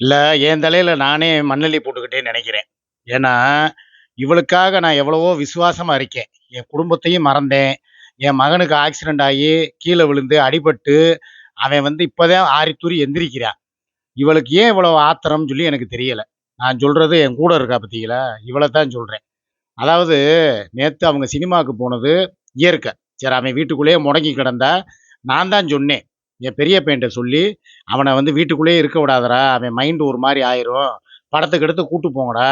இல்லை என் தலையில் நானே மண்ணள்ளி போட்டுக்கிட்டேன்னு நினைக்கிறேன் ஏன்னா, இவளுக்காக நான் எவ்வளவோ விசுவாசமாக இருக்கேன். என் குடும்பத்தையும் மறந்தேன். என் மகனுக்கு ஆக்சிடென்ட் ஆகி கீழே விழுந்து அடிபட்டு, அவன் வந்து இப்போதான் ஆரித்தூரி எந்திரிக்கிறான். இவளுக்கு ஏன் இவ்வளோ ஆத்திரம்னு சொல்லி எனக்கு தெரியலை நான் சொல்கிறது என் கூட இருக்கா பார்த்தீங்களா இவளை தான் சொல்கிறேன் அதாவது நேற்று அவங்க சினிமாவுக்கு போனது இயற்கை. சரி அவன் வீட்டுக்குள்ளேயே முடங்கி கிடந்தா, நான் தான் சொன்னேன். என் பெரிய பையன்ட்ட சொல்லி, அவனை வந்து வீட்டுக்குள்ளேயே இருக்க விடாதடா. அவன் மைண்டு ஒரு மாதிரி ஆயிரும். படத்துக்கு எடுத்து கூட்டு போங்கடா.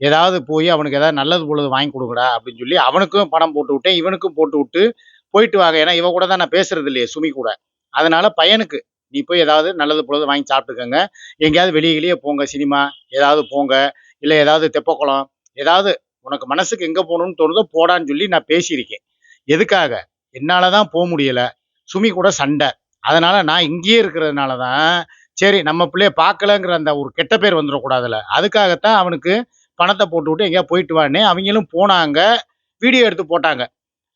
ஏதாவது போய் அவனுக்கு ஏதாவது நல்லது பொழுது வாங்கி கொடுங்கடா அப்படின்னு சொல்லி அவனுக்கும் பணம் போட்டு விட்டேன். இவனுக்கும் போட்டு விட்டு, போயிட்டு வாங்க. ஏன்னா இவ கூட தான் நான் பேசுறது இல்லையே சுமி கூட. அதனால பையனுக்கு, "நீ போய் ஏதாவது நல்லது பொழுது வாங்கி சாப்பிட்டுக்கோங்க எங்கேயாவது வெளியிலேயே போங்க சினிமா, ஏதாவது போங்க. இல்லை ஏதாவது தெப்பக்குளம், ஏதாவது உனக்கு மனசுக்கு எங்கே போகணும்னு தோணுதோ போடான்னு" சொல்லி நான் பேசியிருக்கேன். எதுக்காக? என்னால் தான் போக முடியலை சுமி கூட சண்டை. அதனால் நான் இங்கேயே இருக்கிறதுனால தான், சரி நம்ம பிள்ளைய பார்க்கலங்கிற அந்த ஒரு கெட்ட பேர் வந்துடக்கூடாதுல்ல அதுக்காகத்தான் அவனுக்கு பணத்தை போட்டு விட்டு எங்கேயா போயிட்டு வான்னேன். அவங்களும் போனாங்க. வீடியோ எடுத்து போட்டாங்க.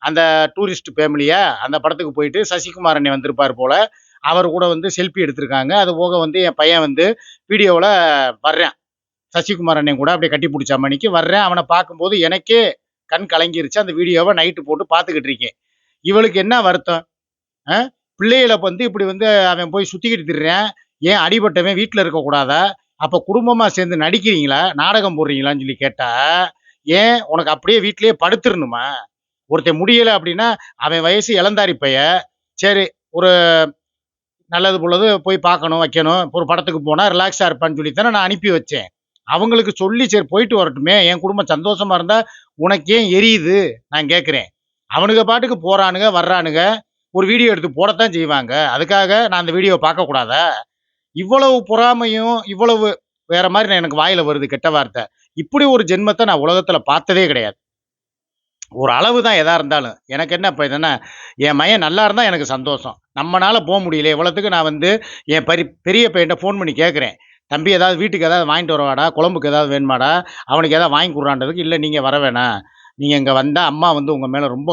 அந்த டூரிஸ்ட் ஃபேமிலியை அந்த படத்துக்கு போயிட்டு சசிகுமார் அண்ணன் வந்திருப்பார் போல் அவர் கூட வந்து செல்ஃபி எடுத்திருக்காங்க. அது போக வந்து என் பையன் வந்து வீடியோவில் வர்றான். சசிகுமார் அண்ணன் கூட அப்படியே கட்டி பிடிச்ச மணிக்கு வர்றேன். அவனை பார்க்கும்போது எனக்கே கண் கலங்கிருச்சு. அந்த வீடியோவை நைட்டு போட்டு பார்த்துக்கிட்டு இருக்கேன். இவளுக்கு என்ன வருத்தம்? பிள்ளைகளை வந்து இப்படி வந்து அவன் போய் சுற்றிக்கிட்டு திடுறேன் ஏன் அடிபட்டவன் வீட்டில் இருக்கக்கூடாதா? அப்போ குடும்பமாக சேர்ந்து நடிக்கிறீங்களா? நாடகம் போடுறீங்களான்னு சொல்லி கேட்டால் ஏன் உனக்கு அப்படியே வீட்லேயே படுத்துடணுமா ஒருத்தன் முடியலை அப்படின்னா, அவன் வயசு இளந்தாரி சரி ஒரு நல்லது போலது போய் பார்க்கணும், வைக்கணும். ஒரு படத்துக்கு போனால் ரிலாக்ஸாக இருப்பான்னு சொல்லி தானே நான் அனுப்பி வச்சேன். அவங்களுக்கு சொல்லி சரி போயிட்டு வரட்டுமே. என் குடும்பம் சந்தோஷமாக இருந்தால் உனக்கு ஏன் எரியுது? நான் கேட்குறேன் அவனுங்க பாட்டுக்கு போகிறானுங்க வர்றானுங்க. ஒரு வீடியோ எடுத்து போடத்தான் செய்வாங்க. அதுக்காக நான் அந்த வீடியோவை பார்க்கக்கூடாதா? இவ்வளவு பொறாமையும், இவ்வளவு வேற மாதிரி நான் எனக்கு வாயில் வருது கெட்ட வார்த்தை. இப்படி ஒரு ஜென்மத்தை நான் உலகத்தில் பார்த்ததே கிடையாது. ஒரு அளவு தான் எதாக இருந்தாலும். எனக்கு என்ன இப்போ என்ன, என் மையன் நல்லா இருந்தால் எனக்கு சந்தோஷம். நம்மளால் போக முடியல. இவ்வளோத்துக்கு நான் வந்து என் பரி பெரிய பையன்ட்ட ஃபோன் பண்ணி கேட்குறேன் "தம்பி ஏதாவது வீட்டுக்கு ஏதாவது வாங்கிட்டு வரவாடா? குழம்புக்கு ஏதாவது வேணுமாடா? அவனுக்கு ஏதாவது வாங்கி கொடுறான்றதுக்கு இல்லை நீங்கள் வர வேணாம். நீங்கள் இங்கே வந்தால் அம்மா வந்து உங்கள் மேலே ரொம்ப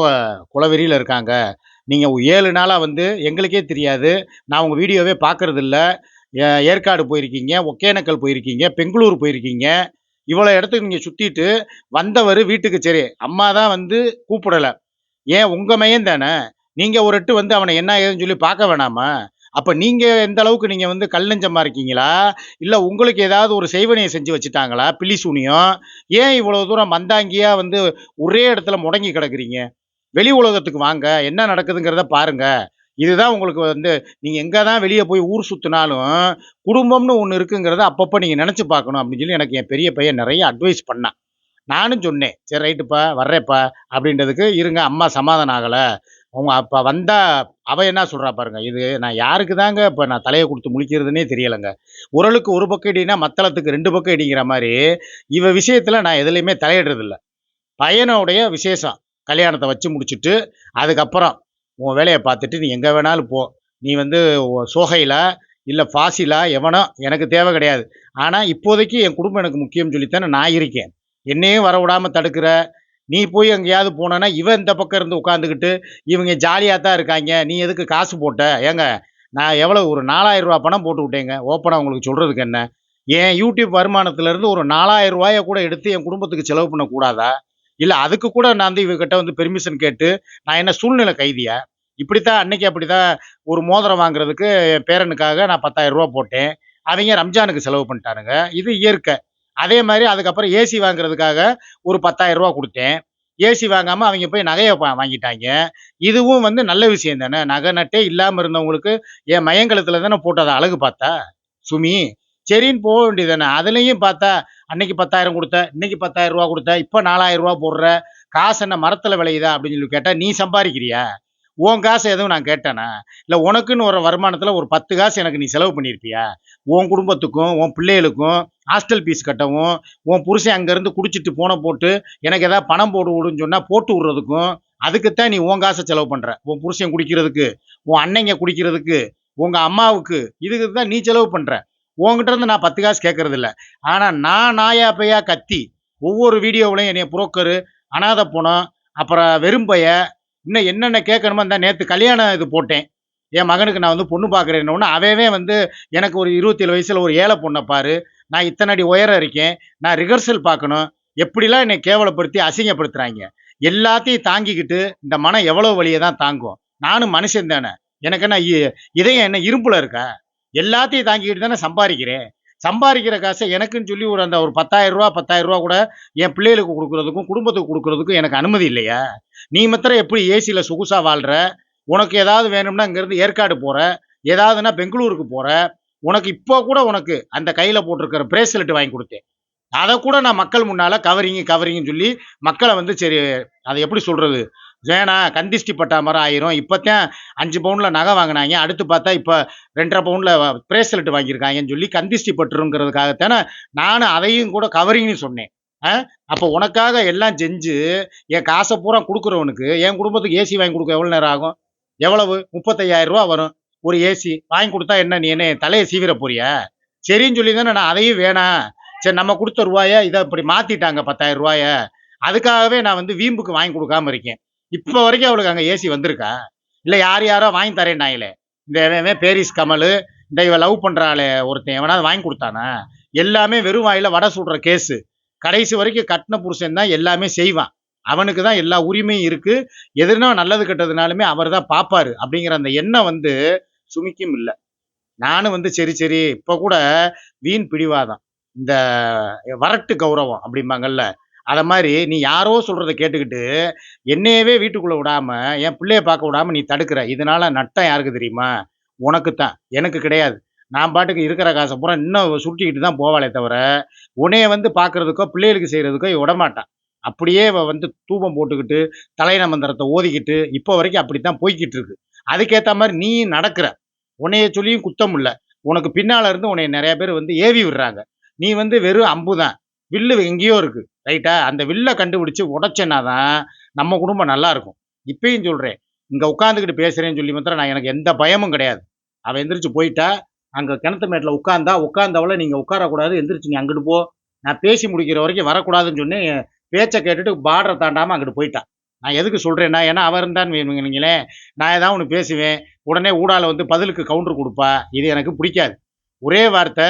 குலவெறியில் இருக்காங்க. நீங்கள் ஏழு நாளாக வந்து எங்களுக்கே தெரியாது. நான் உங்கள் வீடியோவே பார்க்குறதில்ல ஏ ஏற்காடு போயிருக்கீங்க, ஒகேனக்கல் போயிருக்கீங்க, பெங்களூர் போயிருக்கீங்க. இவ்வளோ இடத்துக்கு நீங்கள் சுற்றிட்டு வந்தவர் வீட்டுக்கு சரி அம்மா தான் வந்து கூப்பிடலை ஏன் உங்கள் மையம் தானே. நீங்கள் ஒரு எட்டு வந்து அவனை என்ன ஏதுன்னு சொல்லி பார்க்க வேணாமா? அப்போ நீங்கள் எந்த அளவுக்கு நீங்கள் வந்து கல் நெஞ்சமாக இருக்கீங்களா? இல்லை உங்களுக்கு ஏதாவது ஒரு செய்வனையை செஞ்சு வச்சுட்டாங்களா? பில்லி சூனியம். ஏன் இவ்வளோ தூரம் மந்தாங்கியாக வந்து ஒரே இடத்துல முடங்கி கிடக்குறீங்க? வெளி உலகத்துக்கு வாங்க. என்ன நடக்குதுங்கிறத பாருங்க. இதுதான் உங்களுக்கு வந்து நீங்கள் எங்கே தான் வெளியே போய் ஊர் சுற்றினாலும் குடும்பம்னு ஒன்று இருக்குங்கிறத அப்பப்போ நீங்கள் நினச்சி பார்க்கணும் அப்படின்னு சொல்லி எனக்கு என் பெரிய பையன் நிறைய அட்வைஸ் பண்ணான். நானும் சொன்னேன். "சரி ரைட்டுப்பா, வர்றேன்ப்பா" அப்படின்றதுக்கு, "இருங்க அம்மா சமாதானம் ஆகலை அவங்க அப்போ வந்தால் அவ என்ன சொல்கிறா பாருங்க. இது நான் யாருக்கு தாங்க இப்போ நான் தலையை கொடுத்து முழிக்கிறதுனே தெரியலங்க. "உரலுக்கு ஒரு பக்கம் இடினா மத்தளத்துக்கு ரெண்டு பக்கம் இடிங்கிற" மாதிரி இவ விஷயத்தில் நான் எதுலேயுமே தலையிடுறதில்ல. பையனுடைய விசேஷம். கல்யாணத்தை வச்சு முடிச்சுட்டு, அதுக்கப்புறம் உன் வேலையை பார்த்துட்டு நீ எங்கே வேணாலும் போ. நீ வந்து சோகையில் இல்லை ஃபாசிலா எவனோ எனக்கு தேவை கிடையாது. ஆனால் இப்போதைக்கு என் குடும்பம் எனக்கு முக்கியம்னு சொல்லித்தானே நான் இருக்கேன். என்னையும் வர விடாமல் தடுக்கிற நீ போய் எங்கேயாவது போனேன்னா இவன் இந்த பக்கம் இருந்து உட்காந்துக்கிட்டு, இவங்க ஜாலியாக தான் இருக்காங்க நீ எதுக்கு காசு போட்ட? ஏங்க நான் எவ்வளோ ஒரு நாலாயிரரூபா பணம் போட்டு விட்டேங்க. ஓப்பனாக உங்களுக்கு சொல்கிறதுக்கு என்ன? என் யூடியூப் வருமானத்துலேருந்து ஒரு நாலாயிரம் ரூபாயை கூட எடுத்து என் குடும்பத்துக்கு செலவு பண்ணக்கூடாதா? இல்லை அதுக்கு கூட நான் வந்து இவகிட்ட வந்து பெர்மிஷன் கேட்டு, நான் என்ன சூழ்நிலை கைதியா? இப்படித்தான் அன்னைக்கு அப்படிதான் ஒரு மோதிரம் வாங்குறதுக்கு என் பேரனுக்காக நான் பத்தாயிரம் ரூபா போட்டேன். அவங்க ரம்ஜானுக்கு செலவு பண்ணிட்டானுங்க. இது இயற்கை. அதே மாதிரி அதுக்கப்புறம் ஏசி வாங்குறதுக்காக ஒரு பத்தாயிரம் ரூபா கொடுத்தேன் ஏசி வாங்காம அவங்க போய் நகையை வாங்கிட்டாங்க இதுவும் வந்து நல்ல விஷயம் தானே. நகை நட்டே இல்லாமல் இருந்தவங்களுக்கு, என் மகன் தானே போட்டு அழகு பார்த்தா, சுமி. சரின்னு போக வேண்டியது தானே. அதுலேயும் பார்த்தா, அன்னைக்கு பத்தாயிரம் கொடுத்த இன்னைக்கு பத்தாயிரம் ரூபா கொடுத்த இப்போ நாலாயிரம் ரூபா போடுற. காசு என்ன மரத்தில் விளையுதா? அப்படின்னு சொல்லி கேட்டால் நீ சம்பாதிக்கிறியா உன் காசு எதுவும் நான் கேட்டேனா? இல்லை உனக்குன்னு வர வருமானத்தில் ஒரு 10 காசு எனக்கு நீ செலவு பண்ணியிருப்பியா? உன் குடும்பத்துக்கும், உன் பிள்ளைகளுக்கும் ஹாஸ்டல் ஃபீஸ் கட்டவும், உன் புருஷன் அங்கேருந்து குடிச்சிட்டு போன போட்டு, எனக்கு எதாவது பணம் போட்டு விடுன்னு சொன்னால் போட்டு விடுறதுக்கும், அதுக்குத்தான் நீ உன் காசை செலவு பண்ணுற உன் புருஷன் குடிக்கிறதுக்கு, உன் அன்னைங்க குடிக்கிறதுக்கு, உங்கள் அம்மாவுக்கு, இதுக்கு தான் நீ செலவு பண்ணுற உங்ககிட்ட இருந்து நான் 10 காசு கேட்குறதில்ல ஆனால் நான் நாயா பையா கத்தி, ஒவ்வொரு வீடியோவிலையும் என்னைய புரோக்கரு, அனாதை பணம் அப்புறம் வெறும்பைய இன்னும் என்னென்ன கேட்கணுமோ இருந்தால் நேற்று கல்யாணம் இது போட்டேன். என் மகனுக்கு நான் வந்து பொண்ணு பார்க்குறேன்னு அவவே வந்து எனக்கு ஒரு இருபத்தேழு வயசில் ஒரு ஏழை பொண்ணை பாரு. நான் இத்தனை அடி உயரம் இருக்கேன். நான் ரிஹர்சல் பார்க்கணும் எப்படிலாம் என்னை கேவலப்படுத்தி அசிங்கப்படுத்துகிறாங்க எல்லாத்தையும் தாங்கிக்கிட்டு இந்த மனம் எவ்வளோ வழியை தான் தாங்கும். நானும் மனுஷன் தானே. எனக்கு என்ன இ- இதயம் என்ன இரும்புல இருக்கா? எல்லாத்தையும் தாங்கிக்கிட்டு தானே சம்பாதிக்கிறேன். சம்பாதிக்கிற காசை எனக்குன்னு சொல்லி ஒரு அந்த ஒரு பத்தாயிரம் ரூபா பத்தாயிரம் ரூபா கூட என் பிள்ளைகளுக்கு கொடுக்குறதுக்கும் குடும்பத்துக்கு கொடுக்குறதுக்கும் எனக்கு அனுமதி இல்லையா? நீ மாத்திரம் எப்படி ஏசியில் சொகுசா வாழ்கிற உனக்கு ஏதாவது வேணும்னா இங்கேருந்து ஏற்காடு போகிற ஏதாவதுன்னா பெங்களூருக்கு போகிற உனக்கு இப்போ கூட உனக்கு அந்த கையில் போட்டிருக்கிற பிரேஸ்லெட் வாங்கி கொடுத்தேன். அதை கூட நான் மக்கள் முன்னால கவரிங்கு கவரிங்கன்னு சொல்லி மக்களை வந்து சரி அதை எப்படி சொல்கிறது வேணாம் கந்திஷ்டி பட்டா மரம் ஆயிரும். இப்போத்தான் அஞ்சு பவுனில் நகை வாங்கினாங்க. அடுத்து பார்த்தா இப்போ ரெண்டரை பவுனில் பிரேஸ்லெட் வாங்கியிருக்காங்கன்னு சொல்லி கந்திஷ்டி பட்டுருங்கிறதுக்காகத்தானே நானும் அதையும் கூட கவரிங்னு சொன்னேன். ஆ? அப்போ உனக்காக எல்லாம் செஞ்சு என் காசை பூரா கொடுக்குறவனுக்கு என் குடும்பத்துக்கு ஏசி வாங்கி கொடுக்க எவ்வளோ நேரம் ஆகும்? எவ்வளவு? முப்பத்தையாயிரம் ரூபா வரும். ஒரு ஏசி வாங்கி கொடுத்தா என்ன? நீ என்ன தலையை சீவிர போறியா? சரின்னு சொல்லி தானே நான் அதையும் வேணாம். சரி நம்ம கொடுத்த ரூபாய இதை இப்படி மாற்றிட்டாங்க பத்தாயிரம் ரூபாய. அதுக்காகவே நான் வந்து வீம்புக்கு வாங்கி கொடுக்காம இருக்கேன். இப்போ வரைக்கும் அவளுக்கு அங்கே ஏசி வந்திருக்கா? இல்லை யார் யாரோ வாங்கி தரேன்னாங்களே இந்த இவன் பேரிஸ் கமல் இந்த இவ லவ் பண்ணுறாளே ஒருத்தன் எவனாவது வாங்கி கொடுத்தானா? எல்லாமே வெறும் வாயில் வடை சுடுற கேஸு கடைசி வரைக்கும் கட்டின புருஷன் தான் எல்லாமே செய்வான். அவனுக்கு தான் எல்லா உரிமையும் இருக்குது எதுனா நல்லது கெட்டதுனாலுமே அவர் தான் பார்ப்பாரு அப்படிங்கிற அந்த எண்ணம் வந்து சுமிக்கும் இல்லை. நானும் வந்து சரி சரி இப்போ கூட வீண் பிடிவாதான் இந்த வரட்டு கௌரவம் அப்படிம்பாங்கல்ல அதை மாதிரி நீ யாரோ சொல்கிறத கேட்டுக்கிட்டு என்னையவே வீட்டுக்குள்ளே விடாமல் என் பிள்ளைய பார்க்க விடாமல் நீ தடுக்கிற. இதனால் நட்டம் யாருக்கு தெரியுமா? உனக்கு தான் எனக்கு கிடையாது. நான் பாட்டுக்கு இருக்கிற காசை பூரா இன்னும் சுருட்டிக்கிட்டு தான் போவாளே தவிர உன்னைய வந்து பார்க்கறதுக்கோ பிள்ளைகளுக்கு செய்கிறதுக்கோ விடமாட்டான். அப்படியே இவ வந்து தூபம் போட்டுக்கிட்டு தலையின மந்திரத்தை ஓதிக்கிட்டு இப்போ வரைக்கும் அப்படித்தான் போய்கிட்டு இருக்கு. அதுக்கேற்ற மாதிரி நீ நடக்கிற. உன்னைய சொல்லியும் குத்தம் இல்லை. உனக்கு பின்னால் இருந்து உன்னைய நிறைய பேர் வந்து ஏவி விடுறாங்க. நீ வந்து வெறும் அம்பு தான் வில்லு எங்கேயோ இருக்கு ரைட்டா அந்த வில்லை கண்டுபிடிச்சு உடைச்சேன்னா தான் நம்ம குடும்பம் நல்லா இருக்கும். இப்பயும் சொல்கிறேன் இங்கே உட்காந்துக்கிட்டு பேசுகிறேன்னு சொல்லி மாத்திரம் நான் எனக்கு எந்த பயமும் கிடையாது. அவன் எந்திரிச்சு போயிட்டா அங்கே கிணத்து மேட்டில் உட்காந்தா உட்காந்தவள நீங்கள் உட்காரக்கூடாது எந்திரிச்சு நீ அங்கிட்டு போ. நான் பேசி முடிக்கிற வரைக்கும் வரக்கூடாதுன்னு சொன்னேன் பேச்சை கேட்டுட்டு பார்டரை தாண்டாமல் அங்கிட்டு போயிட்டான் நான் எதுக்கு சொல்கிறேன்னா ஏன்னா அவர் இருந்தான் நீங்களே நான் ஏதாவது ஒன்று பேசுவேன் உடனே ஊடால வந்து பதிலுக்கு கவுண்டர் கொடுப்பா இது எனக்கு பிடிக்காது. ஒரே வார்த்தை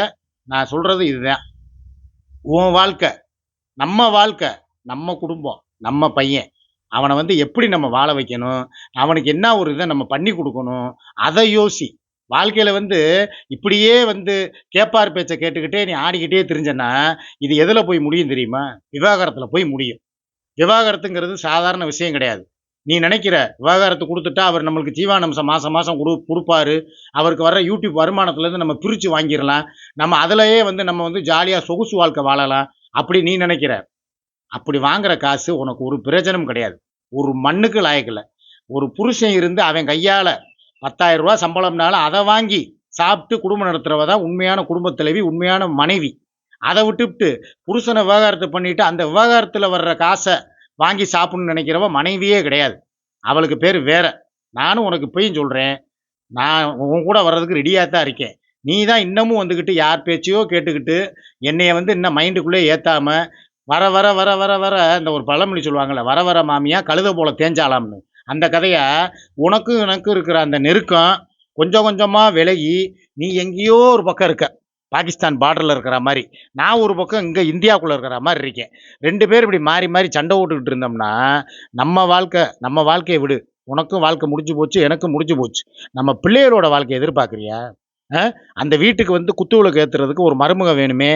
நான் சொல்கிறது இதுதான். உன் வாழ்க்கை நம்ம வாழ்க்கை நம்ம குடும்பம் நம்ம பையன். அவனை வந்து எப்படி நம்ம வாழ வைக்கணும்? அவனுக்கு என்ன ஒரு இதை நம்ம பண்ணி கொடுக்கணும்? அதை யோசி. வாழ்க்கையில் வந்து இப்படியே வந்து கேப்பார் பேச்சை கேட்டுக்கிட்டே நீ ஆடிக்கிட்டே தெரிஞ்சனா இது எதில் போய் முடியும் தெரியுமா? விவாகரத்தில் போய் முடியும். விவாகரத்துங்கிறது சாதாரண விஷயம் கிடையாது. நீ நினைக்கிற விவகாரத்தை கொடுத்துட்டா அவர் நம்மளுக்கு ஜீவானம்சம் மாதம் மாதம் கொடு கொடுப்பாரு. அவருக்கு வர்ற யூடியூப் வருமானத்துலேருந்து நம்ம பிரித்து வாங்கிடலாம். நம்ம அதிலேயே வந்து நம்ம வந்து ஜாலியாக சொகுசு வாழ்க்கை வாழலாம். அப்படி நீ நினைக்கிற. அப்படி வாங்குற காசு உனக்கு ஒரு பிரயோஜனம் கிடையாது. ஒரு மண்ணுக்கு லாயக்கில்லை ஒரு புருஷன் இருந்து அவன் கையால் பத்தாயிரம் ரூபா சம்பளம்னாலும் அதை வாங்கி சாப்பிட்டு குடும்பம் நடத்துகிறவ தான் உண்மையான குடும்பத் தலைவி உண்மையான மனைவி. அதை விட்டுவிட்டு புருஷனை விவகாரத்தை பண்ணிட்டு அந்த விவகாரத்தில் வர்ற காசை வாங்கி சாப்பிடணும்னு நினைக்கிறவ மனைவியே கிடையாது. அவளுக்கு பேர் வேற. நானும் உனக்கு இப்பயும் சொல்கிறேன் நான் உன் கூட வர்றதுக்கு ரெடியாக தான் இருக்கேன். நீ தான் இன்னமும் வந்துக்கிட்டு யார் பேச்சையோ கேட்டுக்கிட்டு என்னைய வந்து இன்னும் மைண்டுக்குள்ளே ஏற்றாமல் வர வர வர வர வர இந்த ஒரு பழமொழி சொல்லுவாங்கள்ல வர வர மாமியா கழுத போல தேஞ்சாலாம்னு அந்த கதையை உனக்கும் எனக்கும் இருக்கிற அந்த நெருக்கம் கொஞ்சம் கொஞ்சமாக விலகி நீ எங்கேயோ ஒரு பக்கம் இருக்க. பாகிஸ்தான் பார்டரில் இருக்கிற மாதிரி. நான் ஒரு பக்கம் இங்கே இந்தியாவுக்குள்ளே இருக்கிற மாதிரி இருக்கேன். ரெண்டு பேர் இப்படி மாறி மாறி சண்டை ஓட்டுக்கிட்டு இருந்தோம்னா நம்ம வாழ்க்கை நம்ம வாழ்க்கையை விடு. உனக்கும் வாழ்க்கை முடிஞ்சு போச்சு எனக்கும் முடிஞ்சு போச்சு. நம்ம பிள்ளைகளோட வாழ்க்கையை எதிர்பார்க்குறியா? அந்த வீட்டுக்கு வந்து குத்து விளக்கு ஏற்றுறதுக்கு ஒரு மருமக வேணுமே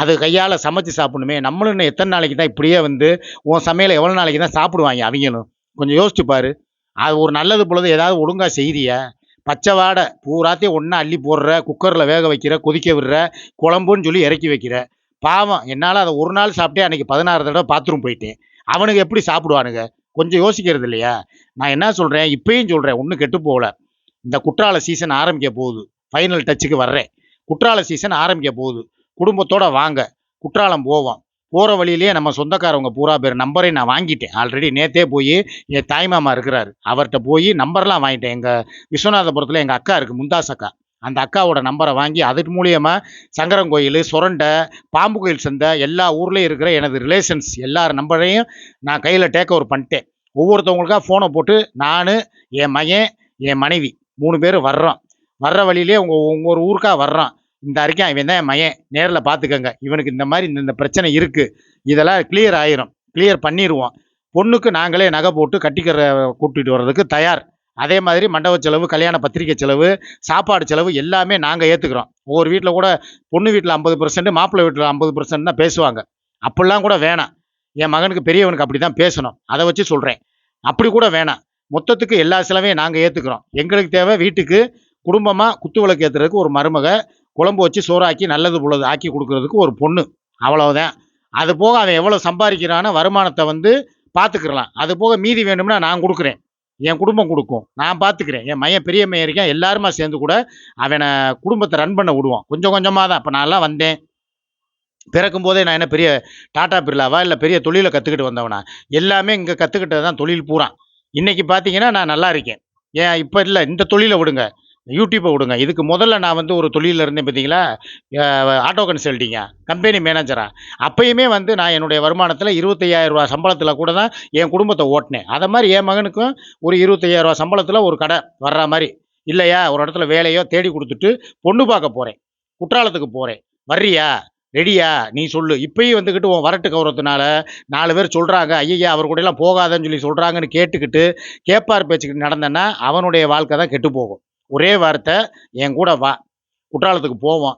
அது கையால் சமைச்சு சாப்பிடணுமே நம்மளும் இன்னும் எத்தனை நாளைக்கு தான் இப்படியே வந்து உன் சமையலை எவ்வளோ நாளைக்கு தான் சாப்பிடுவாங்க அவங்களும்? கொஞ்சம் யோசிச்சு பாரு. அது ஒரு நல்லது பொழுது ஏதாவது ஒழுங்காக செய்தியா? பச்சை வாடை பூராத்தையும் ஒன்றா அள்ளி போடுற குக்கரில் வேக வைக்கிற கொதிக்க விடுற குழம்புன்னு சொல்லி இறக்கி வைக்கிற. பாவம் என்னால் அதை ஒரு நாள் சாப்பிட்டே அன்றைக்கி பதினாறு தடவை பாத்ரூம் போயிட்டேன். அவனுக்கு எப்படி சாப்பிடுவானுங்க? கொஞ்சம் யோசிக்கிறது இல்லையா? நான் என்ன சொல்கிறேன் இப்பயும் சொல்கிறேன் ஒன்றும் கெட்டு போகல. இந்த குற்றால சீசன் ஆரம்பிக்க போகுது. ஃபைனல் டச்சுக்கு வர்றேன். குற்றால சீசன் ஆரம்பிக்க போகுது. குடும்பத்தோடு வாங்க. குற்றாலம் போவோம். போகிற வழியிலேயே நம்ம சொந்தக்காரவங்க பூரா பேர் நம்பரை நான் வாங்கிட்டேன். ஆல்ரெடி நேத்தே போய் என் தாய்மாமா இருக்கிறாரு. அவர்கிட்ட போய் நம்பர்லாம் வாங்கிட்டேன். எங்கள் விஸ்வநாதபுரத்தில் எங்கள் அக்கா இருக்குது முந்தாஸ் அக்கா. அந்த அக்காவோட நம்பரை வாங்கி அது மூலியமாக சங்கரன் கோயில் சுரண்டை பாம்பு கோயில் சந்தை எல்லா ஊர்லேயும் இருக்கிற எனது ரிலேஷன்ஸ் எல்லார் நம்பரையும் நான் கையில் டேக் ஓவர் பண்ணிட்டேன். ஒவ்வொருத்தவங்களுக்காக ஃபோனை போட்டு நான் என் மகன் என் மனைவி மூணு பேர் வர்றோம். வர்ற வழியிலே உங்கள் ஒவ்வொரு ஊருக்காக வர்றான் வர்றோம். இந்த அறிக்கை இவன் தான் என் மயன் நேரில் பார்த்துக்கங்க இவனுக்கு இந்த மாதிரி இந்த இந்த பிரச்சனை இருக்குது இதெல்லாம் கிளியர் ஆயிரும். கிளியர் பண்ணிடுவோம் பொண்ணுக்கு நாங்களே நகை போட்டு கட்டிக்கிற கூட்டிகிட்டு வர்றதுக்கு தயார். அதே மாதிரி மண்டப செலவு கல்யாண பத்திரிக்கை செலவு சாப்பாடு செலவு எல்லாமே நாங்கள் ஏற்றுக்கிறோம் ஒவ்வொரு வீட்டில் கூட பொண்ணு வீட்டில் ஐம்பது பர்சன்ட் மாப்பிள்ளை வீட்டில் ஐம்பது பர்சன்ட் தான் பேசுவாங்க. அப்படிலாம் கூட வேணாம். என் மகனுக்கு பெரியவனுக்கு அப்படி தான் பேசணும். அதை வச்சு சொல்கிறேன் அப்படி கூட வேணாம். மொத்தத்துக்கு எல்லா செலவையும் நாங்கள் ஏற்றுக்குறோம் எங்களுக்கு தேவை வீட்டுக்கு குடும்பமாக குத்து விளக்கு ஏற்றுறதுக்கு ஒரு மருமக குழம்பு வச்சு சோறாக்கி நல்லது புள்ளது ஆக்கி கொடுக்கறதுக்கு ஒரு பொண்ணு. அவ்வளவுதான். அது போக அவன் எவ்வளோ சம்பாதிக்கிறான வருமானத்தை வந்து பார்த்துக்கிறலாம் அது போக மீதி வேணும்னா நான் கொடுக்குறேன். என் குடும்பம் கொடுக்கும். நான் பார்த்துக்கிறேன் என் மையன் பெரிய மையம் இருக்கேன். எல்லாருமா சேர்ந்து கூட அவனை குடும்பத்தை ரன் பண்ண விடுவோம் கொஞ்சம் கொஞ்சமாக தான் இப்போ நான்லாம் வந்தேன். பிறக்கும் போதே நான் என்ன பெரிய டாடா பிர்லாவா இல்லை பெரிய தொழிலை கற்றுக்கிட்டு வந்தவனா? எல்லாமே இங்கே கற்றுக்கிட்டது தான் தொழில் பூரா. இன்றைக்கி பார்த்தீங்கன்னா நான் நல்லா இருக்கேன். ஏன் இப்போ இல்லை. இந்த தொழிலை விடுங்க. யூடியூப்பை விடுங்க. இதுக்கு முதல்ல நான் வந்து ஒரு தொழிலில் இருந்தேன் பார்த்தீங்களா ஆட்டோ கன்சல்ட்டிங்க கம்பெனி மேனேஜரா. அப்பயுமே வந்து நான் என்னுடைய வருமானத்தில் இருபத்தையாயிரம் ரூபா சம்பளத்தில் கூட தான் என் குடும்பத்தை ஓட்டினேன். அதை மாதிரி என் மகனுக்கும் ஒரு இருபத்தையாயிரம் ரூபா சம்பளத்தில் ஒரு கடை வர்ற மாதிரி. இல்லையா? ஒரு இடத்துல வேலையோ தேடி கொடுத்துட்டு பொண்ணு பார்க்க போகிறேன் குற்றாலத்துக்கு போகிறேன் வர்றியா? ரெடியா? நீ சொல்லு. இப்பயும் வந்துக்கிட்டு உன் வரட்டு கௌரவத்தினால நாலு பேர் சொல்கிறாங்க ஐயா அவர் கூடலாம் போகாதன்னு சொல்லி சொல்கிறாங்கன்னு கேட்டுக்கிட்டு கேப்பார் பேச்சுக்கிட்டு நடந்தேன்னா அவனுடைய வாழ்க்கை தான் கெட்டு போகும். ஒரே வார்த்தை என் கூட வா. குற்றாலத்துக்கு போவோம்.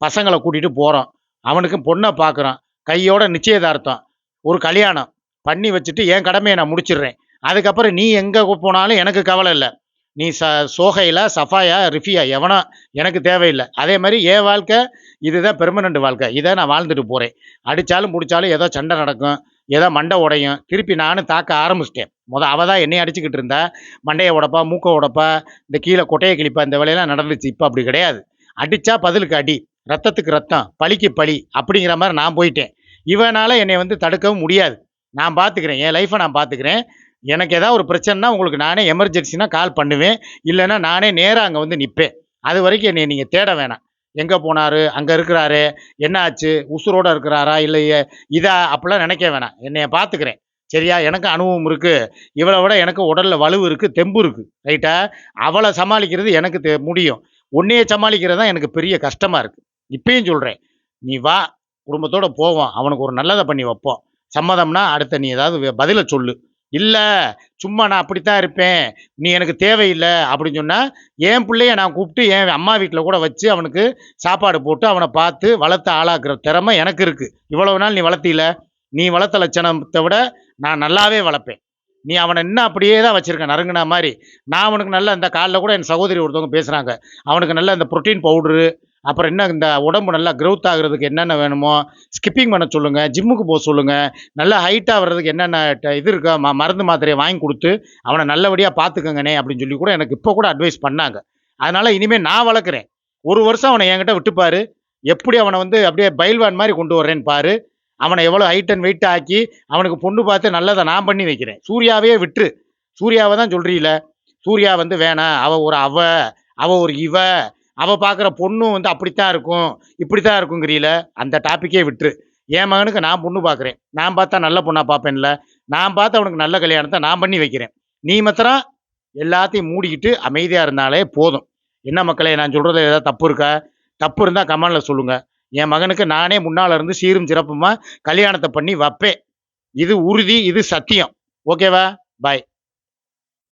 பசங்களை கூட்டிகிட்டு போகிறோம் அவனுக்கு பொண்ணை பார்க்குறோம் கையோட நிச்சயதார்த்தம். ஒரு கல்யாணம். பண்ணி வச்சுட்டு என் கடமையை நான் முடிச்சிடுறேன். அதுக்கப்புறம் நீ எங்கே போனாலும் எனக்கு கவலை இல்லை. நீ ச சோகையில் சஃபாயா ரிஃபியா எவனோ எனக்கு தேவையில்லை. அதே மாதிரி என் வாழ்க்கை இதுதான் பெர்மனண்ட் வாழ்க்கை. இதை நான் வாழ்ந்துட்டு போகிறேன் அடித்தாலும் பிடிச்சாலும் ஏதோ சண்டை நடக்கும். ஏதோ மண்டை உடையும். திருப்பி நானும் தாக்க ஆரம்பிச்சிட்டேன். மொதல் அவள் தான் என்னைய அடிச்சுக்கிட்டு இருந்தா. மண்டையை உடப்பா மூக்கை உடப்பா இந்த கீழே கொட்டையை கிழிப்பா இந்த வேலையெல்லாம் நடந்துச்சு. இப்போ அப்படி கிடையாது. அடித்தா பதிலுக்கு அடி ரத்தத்துக்கு ரத்தம் பழிக்கு பழி அப்படிங்கிற மாதிரி நான் போயிட்டேன். இவனால் என்னை வந்து தடுக்கவும் முடியாது. நான் பார்த்துக்கிறேன் என் லைஃப்பை நான் பார்த்துக்கிறேன் எனக்கு ஏதாவது ஒரு பிரச்சனைனா உங்களுக்கு நானே எமர்ஜென்சினா கால் பண்ணுவேன். இல்லைன்னா நானே நேராக அங்கே வந்து நிற்பேன் அது வரைக்கும் என்னை நீங்கள் தேட வேணாம். எங்கே போனார்? அங்கே இருக்கிறாரு. என்ன ஆச்சு உசுரோடு இருக்கிறாரா? இல்லையே. இதா அப்படிலாம் நினைக்க வேணாம். என்னைய பார்த்துக்கிறேன். சரியா? எனக்கு அனுபவம் இருக்குது இவளை விட எனக்கு உடலில் வலுவு இருக்குது தெம்பு இருக்குது ரைட்டா அவளை சமாளிக்கிறது எனக்கு தெ முடியும். உன்னையே சமாளிக்கிறது தான் எனக்கு பெரிய கஷ்டமாக இருக்குது இப்பயும் சொல்கிறேன் நீ வா குடும்பத்தோடு போவோம். அவனுக்கு ஒரு நல்லதை பண்ணி வைப்போம். சம்மதம்னா அடுத்த நீ ஏதாவது பதிலை சொல்லு. இல்லை சும்மா நான் அப்படித்தான் இருப்பேன். நீ எனக்கு தேவையில்லை அப்படின்னு சொன்னால் என் பிள்ளைய நான் கூப்பிட்டு என் அம்மா வீட்டில் கூட வச்சு அவனுக்கு சாப்பாடு போட்டு அவனை பார்த்து வளர்த்து ஆளாக்குற திறமை எனக்கு இருக்குது இவ்வளவு நாள் நீ வளர்த்தில நீ வளர்த்த லட்சணத்தை விட நான் நல்லாவே வளர்ப்பேன். நீ அவனை இன்னும் அப்படியே தான் வச்சுருக்கேன் நறுங்கின மாதிரி. நான் அவனுக்கு நல்ல அந்த காலில் கூட என் சகோதரி ஒருத்தவங்க பேசுகிறாங்க அவனுக்கு நல்ல அந்த ப்ரோட்டீன் பவுடரு அப்புறம் என்ன இந்த உடம்பு நல்லா க்ரௌத் ஆகுறதுக்கு என்னென்ன வேணுமோ ஸ்கிப்பிங் பண்ண சொல்லுங்கள் ஜிம்முக்கு போக சொல்லுங்கள் நல்லா ஹைட்டாக வர்றதுக்கு என்னென்ன இது இருக்கோ ம மருந்து மாத்திரையை வாங்கி கொடுத்து அவனை நல்லபடியாக பார்த்துக்கங்கண்ணே அப்படின்னு சொல்லி கூட எனக்கு இப்போ கூட அட்வைஸ் பண்ணாங்க. அதனால் இனிமேல் நான் வளர்க்குறேன். ஒரு வருஷம் அவனை என்கிட்ட விட்டுப்பாரு. எப்படி அவனை வந்து அப்படியே பயில்வான் மாதிரி கொண்டு வர்றேன்னு பாரு. அவனை எவ்வளோ ஹைட் அண்ட் வெயிட் ஆக்கி அவனுக்கு பொண்ணு பார்த்து நல்லதை நான் பண்ணி வைக்கிறேன். சூர்யாவே விட்டுரு. சூர்யாவை தான் சொல்கிறீல சூர்யா வந்து வேணாம். அவள் ஒரு அவ அவ ஒரு இவ. அவள் பார்க்குற பொண்ணும் வந்து அப்படித்தான் இருக்கும் இப்படித்தான் இருக்குங்கிறீல அந்த டாப்பிக்கே விட்டுரு. என் மகனுக்கு நான் பொண்ணு பார்க்குறேன் நான் பார்த்தா நல்ல பொண்ணாக பார்ப்பேன்ல நான் பார்த்து அவனுக்கு நல்ல கல்யாணத்தை நான் பண்ணி வைக்கிறேன். நீ மாத்திரம் எல்லாத்தையும் மூடிக்கிட்டு அமைதியாக இருந்தாலே போதும். என்ன மக்களே நான் சொல்கிறது ஏதாவது தப்பு இருக்கா? தப்பு இருந்தால் கமெண்டில் சொல்லுங்கள் என் மகனுக்கு நானே முன்னால் இருந்து சீரும் சிறப்புமாக கல்யாணத்தை பண்ணி வைப்பேன். இது உறுதி இது சத்தியம். ஓகேவா? பாய்